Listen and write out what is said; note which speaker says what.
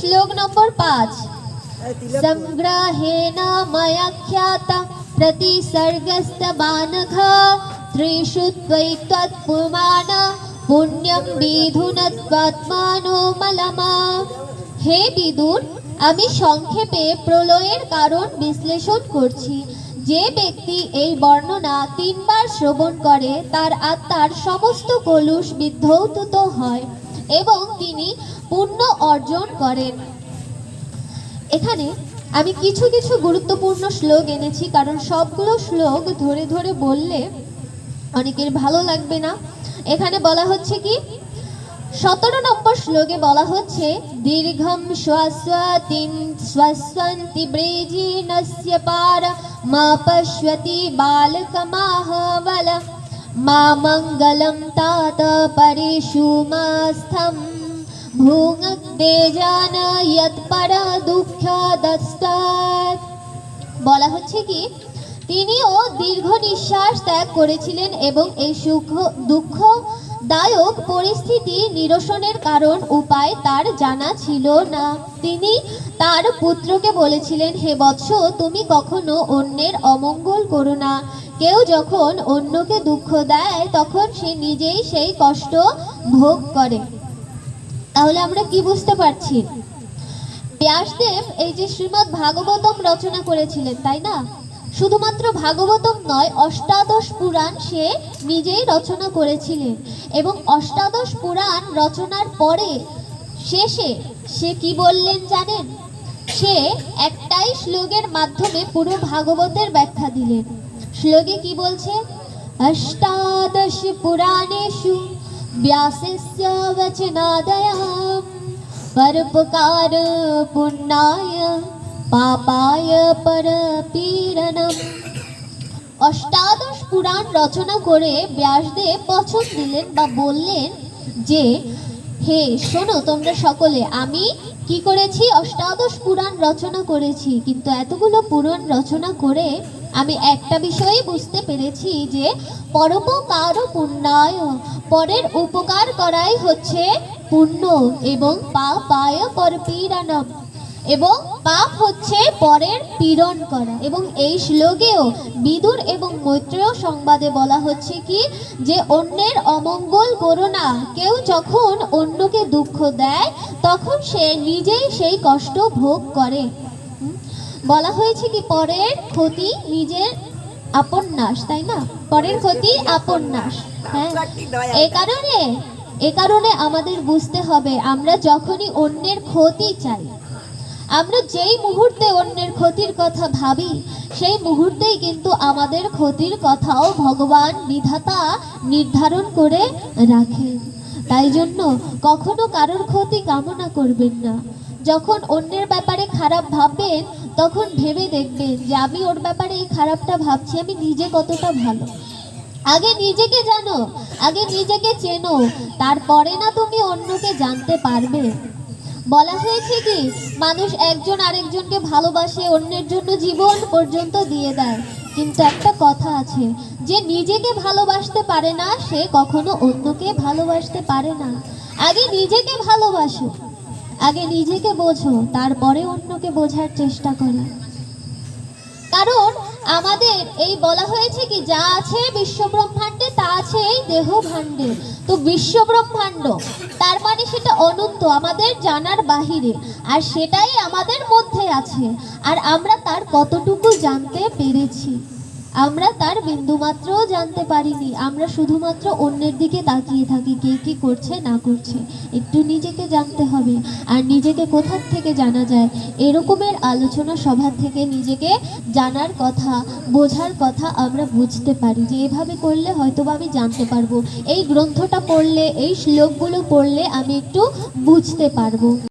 Speaker 1: শ্লোক নম্বর পাঁচ संग्रहेण मया ख्याता प्रतिसर्गस्तबानघ त्रिषु त्वयि त्वत्पुमान পুণ্যম বিধুনত্বাত্মানো মালামা হে বিদুর আমি সংক্ষেপে প্রলয়ের কারণ বিশ্লেষণ করছি যে ব্যক্তি এই বর্ণনা তিনবার শ্রবণ করে তার আত্মার সমস্ত কলুষ বিদ্ধৌত হয় এবং তিনি পুণ্য অর্জন করেন। এখানে আমি কিছু কিছু গুরুত্বপূর্ণ শ্লোক এনেছি, কারণ সবগুলো শ্লোক ধরে ধরে বললে অনেকের ভালো লাগবে না। এখানে বলা হচ্ছে কি, সতেরো নম্বর শ্লোকে বলা হচ্ছে, দীর্ঘম ব্রেজিনস্য পার মা পশ্যতি বালকমাহবল। জান পর দুঃখ বলা হচ্ছে কি, তিনিও দীর্ঘ নিঃশ্বাস ত্যাগ করেছিলেন এবং এই সুখ, দুঃখদায়ক পরিস্থিতি নিরসনের কারণ উপায় তার জানা ছিল না। তিনি তার পুত্রকে বলেছিলেন, হে বৎস, তুমি কখনো অন্যের অমঙ্গল করো না। কেউ যখন অন্যকে দুঃখ দেয়, তখন সে নিজেই সেই কষ্ট ভোগ করে। তাহলে আমরা কি বুঝতে পারছি? ব্যাসদেব এই যে শ্রীমৎ ভাগবতম রচনা করেছিলেন, তাই না? শুধুমাত্র ভাগবতম নয়, অষ্টাদশ পুরাণ সে নিজেই রচনা করেছিলেন এবং অষ্টাদশ পুরাণ রচনার পরে শেষে সে কি বললেন জানেন? সে একটাই শ্লোকের মাধ্যমে পুরো ভাগবতের ব্যাখ্যা দিলেন। শ্লোকে কি বলছে অষ্টাদশ পুরাণেষু व्यासस्य वचनादयः परोपकार पुण्याय পাপায় পরপীড়নম অষ্টাদশ পুরাণ রচনা করে ব্যাসদেব বচন দিলেন বা বললেন যে হে শোনো তোমরা সকলে আমি কি করেছি অষ্টাদশ পুরাণ রচনা করেছি কিন্তু এতগুলো পুরাণ রচনা করে আমি একটা বিষয়ে বুঝতে পেরেছি যে পরোপকার পুণ্যায় পরের উপকার করাই হচ্ছে পুণ্য এবং পাপায় পরপীড়নম এবং পাপ হচ্ছে পরের পীড়ন করা। এবং এই শ্লোকেও বিদুর এবং মৈত্রেয় সংবাদে বলা হচ্ছে কি যে অন্যের অমঙ্গল করো না। কেউ যখন অন্যকে দুঃখ দেয়, তখন সে নিজেই সেই কষ্ট ভোগ করে? বলা হয়েছে কি, পরের ক্ষতি নিজের আপন নাশ, তাই না? পরের ক্ষতি আপন নাশ হ্যাঁ? এ কারণে এ কারণে আমাদের বুঝতে হবে, আমরা যখনই অন্যের ক্ষতি চাই, আমরা যেই মুহূর্তে অন্যের ক্ষতির কথা ভাবি, সেই মুহূর্তেই কিন্তু আমাদের ক্ষতির কথাও ভগবান বিধাতা নির্ধারণ করে রাখেন তাই জন্য কখনো কারোর ক্ষতি কামনা করবেন না। যখন অন্যের ব্যাপারে খারাপ ভাববেন তখন ভেবে দেখবেন যে আমি ওর ব্যাপারে এই খারাপটা ভাবছি, আমি নিজে কতটা ভালো। আগে নিজেকে জানো, আগে নিজেকে চেনো, তারপরে না তুমি অন্যকে জানতে পারবে। বলা হয়েছে কি মানুষ একজন আরেকজনকে ভালোবাসে, অন্যের জন্য জীবন পর্যন্ত দিয়ে দেয়। কিন্তু একটা কথা আছে, যে নিজেকে ভালোবাসতে পারে না, সে কখনো অন্যকে ভালোবাসতে পারে না। আগে নিজেকে ভালোবাসো। আগে নিজেকে বোঝো, তারপরে অন্যকে বোঝার চেষ্টা করো। কারণ আমাদের এই বলা হয়েছে কি, যা আছে বিশ্ব ব্রহ্মাণ্ডে তা আছে এই দেহ ভাণ্ডে তো বিশ্ব ব্রহ্মাণ্ড তার মানে সেটা অনন্ত, আমাদের জানার বাহিরে। আর সেটাই আমাদের মধ্যে আছে। আর আমরা তার কতটুকু জানতে পেরেছি। আমরা তার বিন্দুমাত্রও জানতে পারিনি। আমরা শুধুমাত্র অন্যের দিকে তাকিয়ে থাকি, কে কি করছে, না করছে। একটু নিজেকে জানতে হবে আর নিজেকে কোথার থেকে জানা যায়? এরকমের আলোচনা সভা থেকে নিজেকে জানার কথা, বোঝার কথা আমরা বুঝতে পারি যে এভাবে করলে হয়তো আমি জানতে পারব। এই গ্রন্থটা পড়লে, এই শ্লোকগুলো পড়লে আমি একটু বুঝতে পারব।